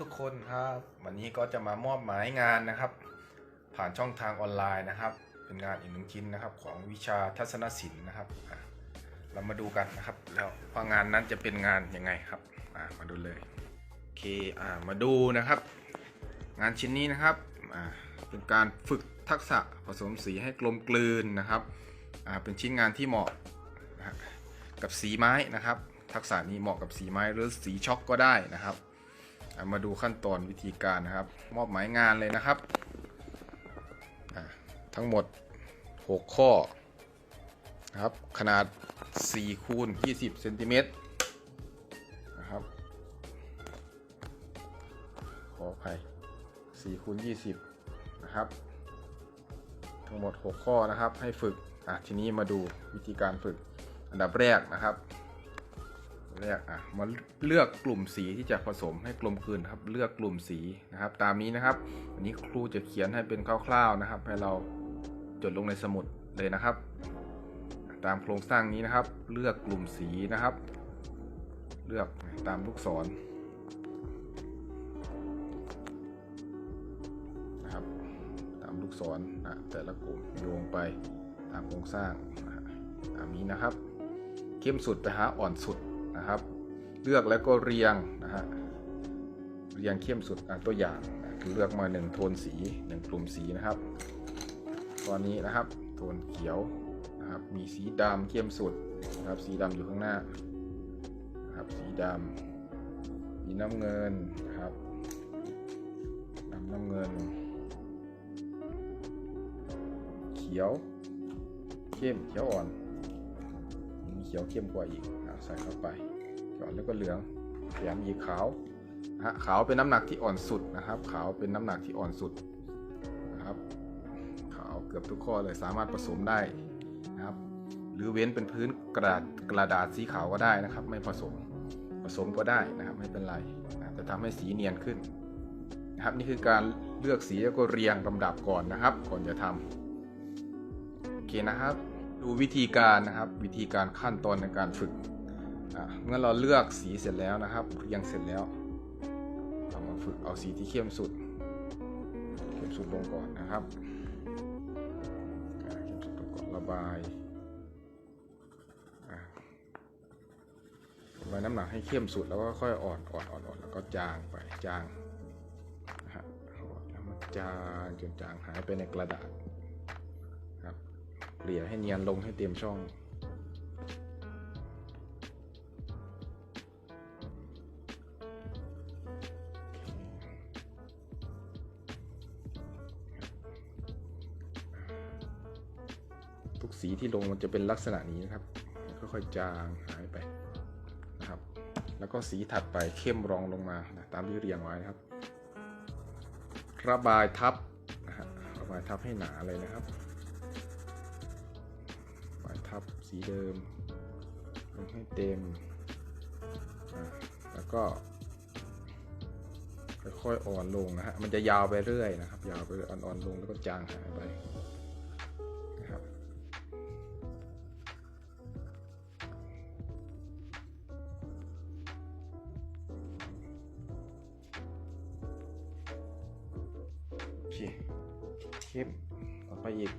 ทุกคนครับ วันนี้ก็จะมามอบหมายงานนะครับ ผ่านช่องทางออนไลน์นะครับ เป็นงานอีกหนึ่งชิ้นนะครับ ของวิชาทัศนศิลป์นะครับเรามาดูกันนะครับ แล้วว่างานนั้นจะเป็นงานยังไงครับมาดูเลยโอเคอมาดูนะครับ งานชิ้นนี้นะครับเป็นการฝึกทักษะผสมสีให้กลมกลืนนะครับเป็นชิ้นงานที่เหมาะกับสีไม้นะครับ ทักษะนี้เหมาะกับสีไม้หรือสีช็อกก็ได้นะครับ มาดูขั้นตอนวิธีการนะครับ มอบหมายงานเลยนะครับ ทั้งหมด 6 ข้อนะครับ ขนาด4คูณ20เซนติเมตรนะครับ ขออภัย4คูณ20 นะครับ ทั้งหมด 6 ข้อนะครับให้ฝึก อะ ทีนี้มาดูวิธีการฝึกอันดับแรกนะครับ แรกอะมาเลือกกลุ่มสีที่จะผสมให้กลมกลืนครับ เลือกกลุ่มสีนะครับ ตามนี้นะครับ วันนี้ครูจะเขียนให้เป็นคร่าวๆนะครับ ให้เราจดลงในสมุดเลยนะครับ ตามโครงสร้างนี้นะครับ เลือกกลุ่มสีนะครับ เลือกตามลูกศรนะครับ ตามลูกศรนะแต่ละกลุ่มโยงไปตามโครงสร้างตามนี้นะครับเข้มสุดไปหาอ่อนสุด นะครับ เลือกแล้วก็เรียงนะฮะเรียงเข้มสุดตัวอย่างคือเลือกมา 1 โทนสี 1 กลุ่มสีนะครับ ตอนนี้นะครับ โทนเขียวนะครับมีสีดำเข้มสุดนะครับสีดำอยู่ข้างหน้านะครับสีดำสีน้ำเงินนะครับดำน้ำเงิน เขียวเข้มเขียวอ่อนมีเขียวเข้มกว่าอีกอะ ใส่เข้าไปก่อนแล้วก็เหลืองแถมอีกขาวนะฮะขาวเป็นน้ำหนักที่อ่อนสุดนะครับ ขาวเป็นน้ำหนักที่อ่อนสุดนะครับ ขาวเกือบทุกข้อเลยสามารถผสมได้นะครับ หรือเว้นเป็นพื้นกระดาษกระดาษสีขาวก็ได้นะครับ ไม่ผสมผสมก็ได้นะครับไม่เป็นไรนะจะทำให้สีเนียนขึ้นนะครับ นี่คือการเลือกสีแล้วก็เรียงลำดับก่อนนะครับ ก่อนจะทำโอเคนะครับ ดูวิธีการนะครับ วิธีการขั้นตอนในการฝึก เมื่อเราเลือกสีเสร็จแล้วนะครับเรียงเสร็จแล้ว เรามาฝึกเอาสีที่เข้มสุด เข้มสุดลงก่อนนะครับเข้มสุดลงก่อนระบายระบายน้ำหนักให้เข้มสุดแล้วก็ค่อยอ่อนอ่อนอ่อนอ่อนแล้วก็จางไปจางนะฮะแล้วมันจางจนจางหายไปในกระดาษครับเกลี่ยให้เนียนลงให้เต็มช่อง ทุกสีที่ลงมันจะเป็นลักษณะนี้นะครับ ค่อยๆจางหายไปนะครับ แล้วก็สีถัดไปเข้มรองลงมานะตามที่เรียงไว้นะครับ ระบายทับนะฮะระบายทับให้หนาเลยนะครับปลายทับสีเดิมลงให้เต็ม แล้วก็ค่อยๆอ่อนลงนะฮะ มันจะยาวไปเรื่อยนะครับ ยาวไปอ่อนๆลงแล้วก็จางหายไป เคเข้มต่อไปอีก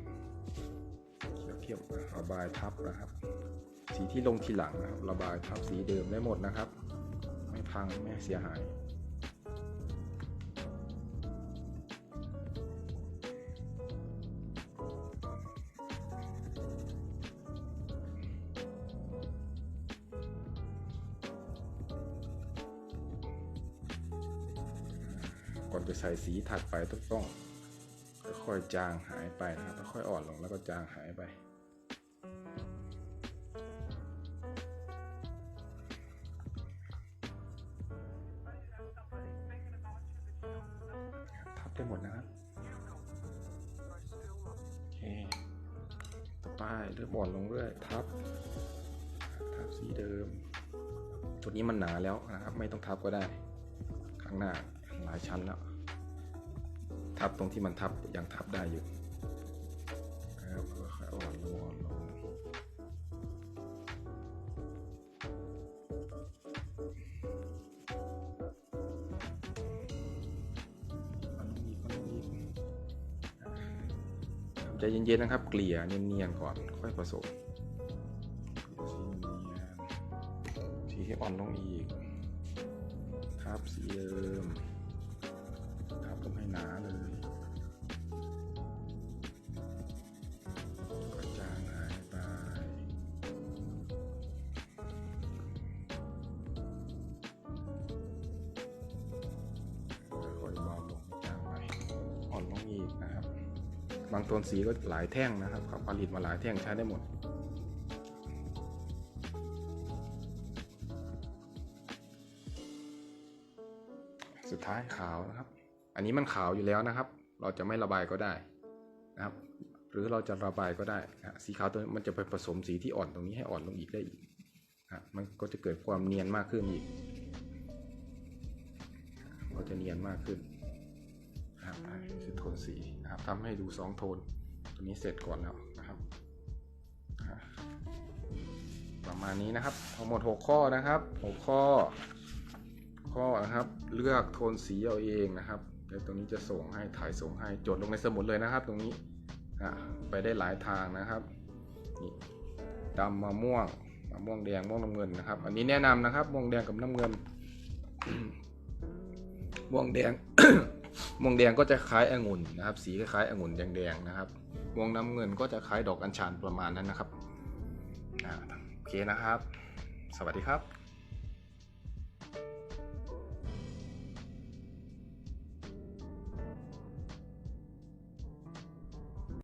เขียวเข้มระบายทับนะครับ สีที่ลงทีหลังนะครับ ระบายทับสีเดิมได้หมดนะครับ ไม่พังไม่เสียหายก่อนจะใส่สีถัดไปต้องต้อง ค่อยๆจางหายไปนะครับค่อยๆอ่อนลงแล้วก็จางหายไป ทับได้หมดนะครับโอเคต่อไปเริ่มอ่อนลงเรื่อยทับ ทับสีเดิม ตัวนี้มันหนาแล้วนะครับ ไม่ต้องทับก็ได้ ข้างหน้าหลายชั้นแล้ว ทับตรงที่มันทับยังทับได้อยู่แล้วก็อยอ่อนลงอ่อนลงใจเย็นๆนะครับ เกลี่ยเนียนๆก่อน ค่อยผสมสีให้อ่อนลงอีกครับสีเดิม งให้หนาเลยก็จางหายไป ค่อยๆเบาลงจางไป อ่อนลงอีกนะครับ บางตัวสีก็หลายแท่งนะครับเขาผลิตมาหลายแท่งใช้ได้หมดสุดท้ายขาวนะครับ อันนี้มันขาวอยู่แล้วนะครับ เราจะไม่ระบายก็ได้นะครับ หรือเราจะระบายก็ได้นะสีขาวตัวมันจะไปผสมสีที่อ่อนตรงนี้ให้อ่อนลงอีกได้อีกนะมันก็จะเกิดความเนียนมากขึ้นอีกก็จะเนียนมากขึ้นนะครับคือโทนสีนะครับทำให้ดูสองโทน ตัวนี้เสร็จก่อนแล้วนะครับ ประมาณนี้นะครับ ทั้งหมด 6 ข้อนะครับ 6 ข้อ ข้อนะครับ เลือกโทนสีเอาเองนะครับ เดี๋ยวตรงนี้จะส่งให้ถ่ายส่งให้จดลงในสมุดเลยนะครับ ตรงนี้ไปได้หลายทางนะครับนี่ดำมะม่วงมะม่วงแดงม่วงน้ำเงินนะครับ อันนี้แนะนำนะครับม่วงแดงกับน้ำเงินม่วงแดงม่วงแดงก็จะคล้ายองุ่นนะครับ สีคล้ายองุ่นแดงๆนะครับม่วงน้ำเงินก็จะคล้ายดอกอัญชันประมาณนั้นนะครับอโอเคนะครับ สวัสดีครับ